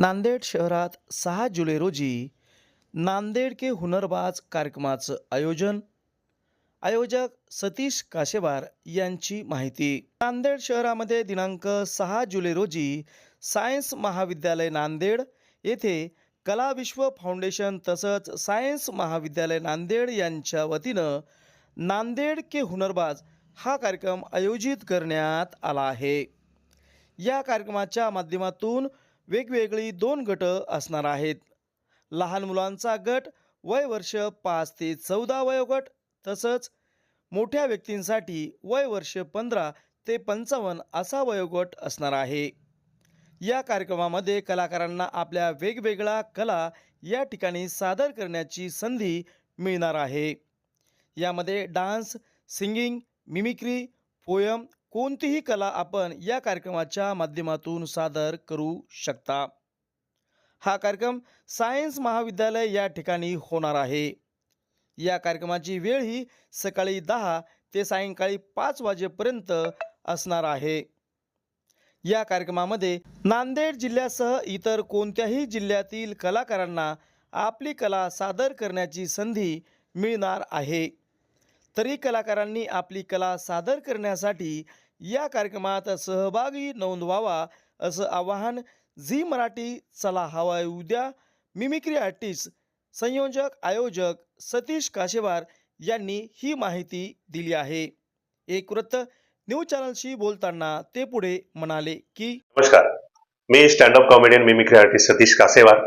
नांदेड शहरात सहा जुलै रोजी नांदेड के हुनरबाज कार्यक्रमाचं आयोजन. आयोजक सतीश काशेवार यांची माहिती. नांदेड शहरामध्ये दिनांक सहा जुलै रोजी सायन्स महाविद्यालय नांदेड येथे कला विश्व फाउंडेशन तसंच सायन्स महाविद्यालय नांदेड यांच्या वतीनं नांदेड के हुनरबाज हा कार्यक्रम आयोजित करण्यात आला आहे. या कार्यक्रमाच्या माध्यमातून वेगवेगळी दोन गट असणार आहेत. लहान मुलांचा गट वय वर्ष पाच ते चौदा वयोगट तसंच मोठ्या व्यक्तींसाठी वय वर्ष पंधरा ते पंचावन्न असा वयोगट असणार आहे. या कार्यक्रमामध्ये कलाकारांना आपल्या वेगवेगळ्या कला या ठिकाणी सादर करण्याची संधी मिळणार आहे. यामध्ये डान्स सिंगिंग मिमिक्री पोयम कोणतीही कला आपण या कार्यक्रमाच्या माध्यमातून सादर करू शकता. हा कार्यक्रम सायन्स महाविद्यालय या ठिकाणी होणार आहे. या कार्यक्रमाची वेळ ही सकाळी दहा ते सायंकाळी पाच वाजेपर्यंत असणार आहे. या कार्यक्रमामध्ये नांदेड जिल्ह्यासह इतर कोणत्याही जिल्ह्यातील कलाकारांना आपली कला सादर करण्याची संधी मिळणार आहे. तरी कलाकारांनी आपली कला सादर करण्यासाठी या कार्यक्रमात सहभागी नोंदवावा असं आवाहन झी मराठी चला हवाय उद्या मिमिक्री आर्टिस्ट संयोजक आयोजक सतीश काशेवार यांनी ही माहिती दिली आहे. एक वृत्त न्यूज चॅनलशी बोलताना ते पुढे म्हणाले की नमस्कार. मी stand up comedian mimicry artist Satish Kasewar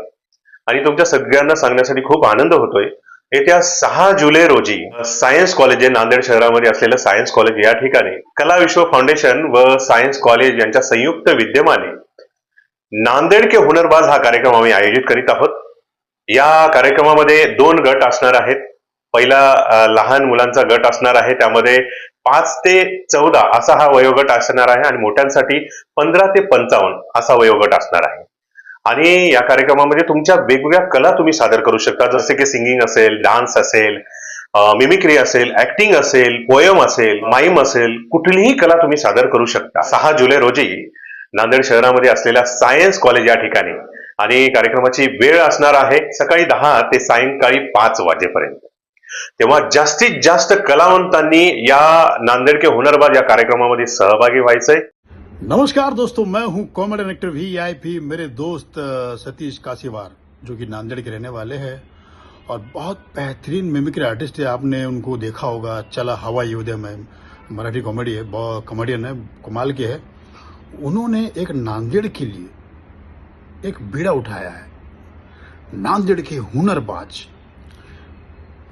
आणि तुमच्या सगळ्यांना सांगण्यासाठी खूप आनंद होतोय. येत्या सहा जुलै रोजी सायन्स कॉलेज हे नांदेड शहरामध्ये असलेलं सायन्स कॉलेज या ठिकाणी कला विश्व फाउंडेशन व सायन्स कॉलेज यांच्या संयुक्त विद्यमाने नांदेड के हुनरबाज हा कार्यक्रम आम्ही आयोजित करीत आहोत. या कार्यक्रमामध्ये दोन गट असणार आहेत. पहिला लहान मुलांचा गट असणार आहे. त्यामध्ये पाच ते चौदा असा हा वयोगट असणार आहे आणि मोठ्यांसाठी पंधरा ते पंचावन्न असा वयोगट असणार आहे. आणि या कार्यक्रमामध्ये तुमच्या वेगवेगळ्या कला तुम्ही सादर करू शकता. जसे की सिंगिंग असेल डान्स असेल मिमिक्री असेल ऍक्टिंग असेल पोयम असेल माईम असेल कुठलीही कला तुम्ही सादर करू शकता. सहा जुलै रोजी नांदेड शहरामध्ये असलेल्या सायन्स कॉलेज या ठिकाणी आणि कार्यक्रमाची वेळ असणार आहे सकाळी दहा ते सायंकाळी पाच वाजेपर्यंत. तेव्हा जास्तीत जास्त कलावंतांनी या नांदेड के हुनरबाज या कार्यक्रमामध्ये सहभागी व्हायचंय. नमस्कार दोस्तों, मैं हूँ comedy actor V I P मेरे दोस्त सतीश कासीवार, जो कि नांदेड़ के रहने वाले हैं। और बहुत बेहतरीन मिमिक्री आर्टिस्ट है, आपने उनको देखा होगा, चला हवा योदय में। मराठी कॉमेडी है, बहुत कॉमेडियन है, कमाल के है। उन्होंने एक नांदेड़ के लिए एक बीड़ा उठाया है। नांदेड़ के हुनरबाज,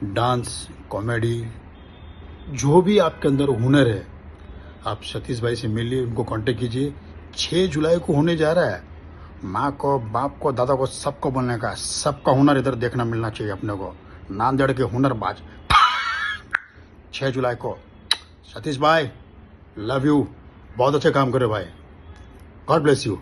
डांस, कॉमेडी, जो भी आपके अंदर हुनर है आप सतीश भाई से मिलिए, उनको कांटेक्ट कीजिए। छः जुलाई को होने जा रहा है। माँ को, बाप को, दादा को, सबको बोलने का, सबका हुनर इधर देखना, मिलना चाहिए अपने को। नांदेड़ के हुनरबाज। छः जुलाई को। सतीश भाई लव यू बहुत अच्छे काम करे भाई। God bless you